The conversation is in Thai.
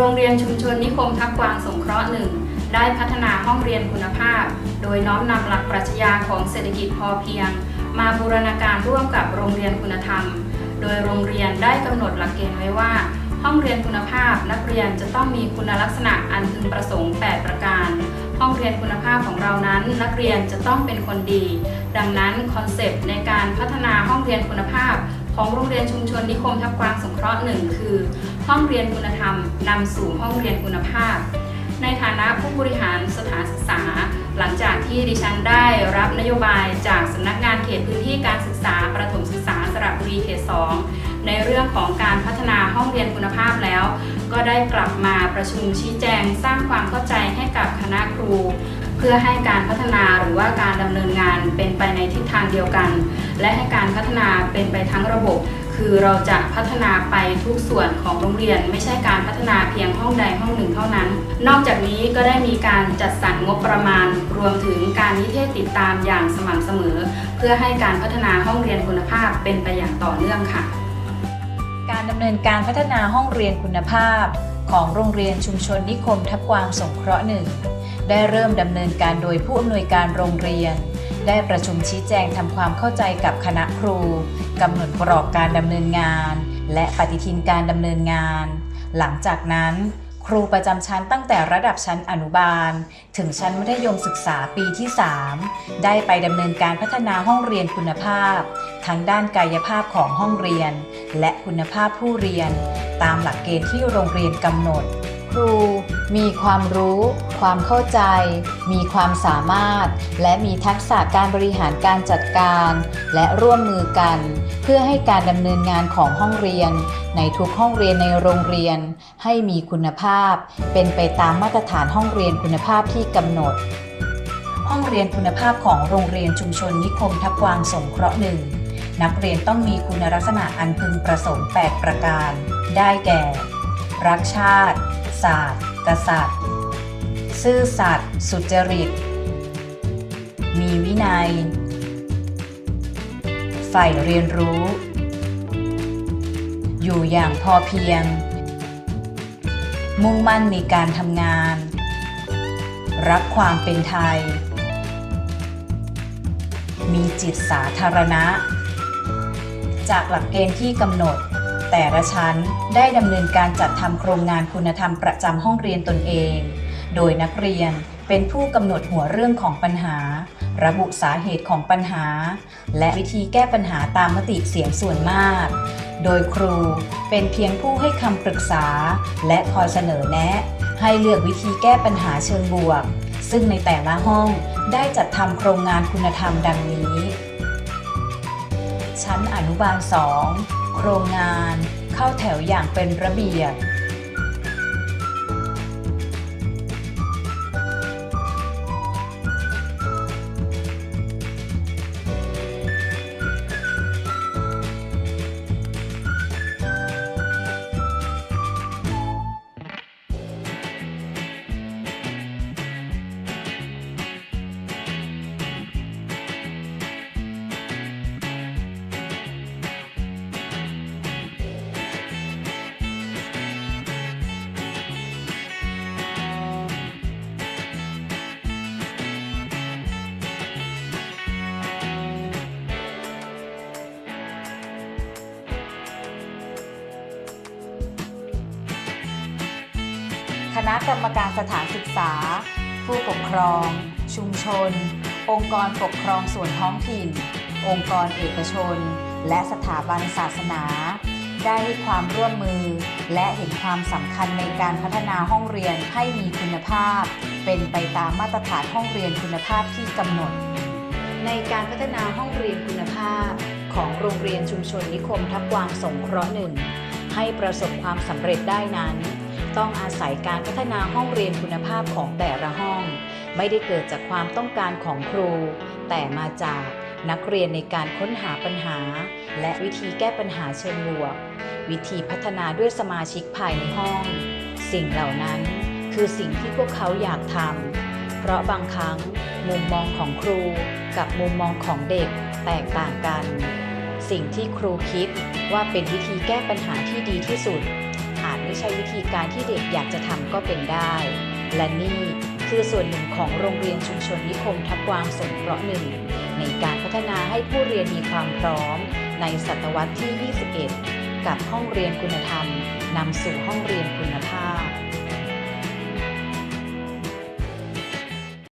รงเรียนชุมชนนิคมทับกวางสงเคราะห์หนึ่งได้พัฒนาห้องเรียนคุณภาพ โดยน้อมนำหลักปรัชญาของเศรษฐกิจพอเพียง มาบูรณาการร่วมกับโรงเรียนคุณธรรม โดยโรงเรียนได้กำหนดหลักเกณฑ์ไว้ว่า ห้องเรียนคุณภาพ นักเรียนจะต้องมีคุณลักษณะอันพึงประสงค์ 8 ประการ ห้องเรียนคุณภาพของเรานั้น นักเรียนจะต้องเป็นคนดี ดังนั้นคอนเซปต์ในการพัฒนาห้องเรียนคุณภาพ ของโรงเรียนชุมชนนิคมทับกวางสงเคราะห์หนึ่งคือ ห้องเรียนคุณธรรมนำสู่ห้องเรียนคุณภาพ ในฐานะผู้บริหารสถานศึกษา หลังจากที่ดิฉันได้รับนโยบายจากสำนักงานเขตพื้นที่การศึกษาประถมศึกษาสระบุรีเขต 2 ในเรื่องของการพัฒนาห้องเรียนคุณภาพแล้ว ก็ได้กลับมาประชุมชี้แจงสร้างความเข้าใจให้กับคณะครู เพื่อให้การพัฒนาหรือว่าการดำเนินงานเป็นไปในทิศทางเดียวกัน และให้การพัฒนาเป็นไปทั้งระบบ คือเราจะพัฒนาไปทุกส่วนของโรงเรียน ไม่ใช่การพัฒนาเพียงห้องใดห้องหนึ่งเท่านั้น นอกจากนี้ก็ได้มีการจัดสรรงบประมาณ รวมถึงการนิเทศติดตามอย่างสม่ำเสมอ เพื่อให้การพัฒนาห้องเรียนคุณภาพเป็นไปอย่างต่อเนื่องค่ะ การดำเนินการพัฒนาห้องเรียนคุณภาพ ของโรงเรียนชุมชนนิคมทับกวางสงเคราะห์หนึ่งได้เริ่มดำเนินการโดยผู้อำนวยการโรงเรียน ได้ประชุมชี้แจงทำความเข้าใจกับคณะครูกำหนดกรอบการดำเนินงาน และปฏิทินการดำเนินงาน หลังจากนั้น ครูประจำชั้นตั้งแต่ระดับชั้นอนุบาล ถึงชั้นมัธยมศึกษาปีที่ 3 ได้ไปดำเนินการพัฒนาห้องเรียนคุณภาพ ทั้งด้านกายภาพของห้องเรียน และคุณภาพผู้เรียน ตามหลักเกณฑ์ที่โรงเรียนกำหนด ครูมีความรู้ ความเข้าใจ มีความสามารถ และมีทักษะการบริหารการจัดการ และร่วมมือกัน เพื่อให้การดำเนินงานของห้องเรียน ในทุกห้องเรียนในโรงเรียน ให้มีคุณภาพ เป็นไปตามมาตรฐานห้องเรียนคุณภาพที่กำหนด ห้องเรียนคุณภาพของโรงเรียนชุมชนนิคมทับกวางสงเคราะห์หนึ่ง นักเรียนต้องมีคุณลักษณะอันพึงประสงค์ 8 ประการ ได้แก่ รักชาติ ศาสตร์ กษัตริย์ ซื่อสัตย์ สุจริต มีวินัยใฝ่เรียนรู้ อยู่อย่างพอเพียง มุ่งมั่นในการทำงาน รักความเป็นไทย มีจิตสาธารณะ จากหลักเกณฑ์ที่กำหนด แต่ละชั้นได้ดำเนินการจัดทำโครงงานคุณธรรมประจำห้องเรียนตนเอง โดยนักเรียนเป็นผู้กำหนดหัวเรื่องของปัญหา ระบุสาเหตุของปัญหา และวิธีแก้ปัญหาตามมติเสียงส่วนมาก โดยครูเป็นเพียงผู้ให้คำปรึกษา และคอยเสนอแนะ ให้เลือกวิธีแก้ปัญหาเชิงบวก ซึ่งในแต่ละห้องได้จัดทำโครงงานคุณธรรมดังนี้ ชั้นอนุบาลสองโครงงานเข้าแถวอย่างเป็นระเบียบ ณะกรรมการสถานศึกษา ผู้ปกครอง ชุมชน องค์กรปกครองส่วนท้องถิ่น องค์กรเอกชน และสถาบันศาสนา ได้ให้ความร่วมมือ และเห็นความสำคัญในการพัฒนาห้องเรียนให้มีคุณภาพ เป็นไปตามมาตรฐานห้องเรียนคุณภาพที่กำหนด ในการพัฒนาห้องเรียนคุณภาพ ของโรงเรียนชุมชนนิคมทับวางสงเคราะห์หนึ่งให้ประสบความสำเร็จได้นั้น ต้องอาศัยการพัฒนาห้องเรียนคุณภาพของแต่ละห้อง ไม่ได้เกิดจากความต้องการของครู แต่มาจากนักเรียนในการค้นหาปัญหา และวิธีแก้ปัญหาเชิงบวก วิธีพัฒนาด้วยสมาชิกภายในห้อง สิ่งเหล่านั้นคือสิ่งที่พวกเขาอยากทำเพราะบางครั้งมุมมองของครูกับมุมมองของเด็กแตกต่างกัน สิ่งที่ครูคิดว่าเป็นวิธีแก้ปัญหาที่ดีที่สุด ไม่ใช่วิธีการที่เด็กอยากจะทำก็เป็นได้ และนี่คือส่วนหนึ่งของโรงเรียนชุมชนนิคมทับกวางสงเคราะห์หนึ่งในการพัฒนาให้ผู้เรียนมีความพร้อม ในศตวรรษที่ 21 กับห้องเรียนคุณธรรมนำสู่ห้องเรียนคุณภาพ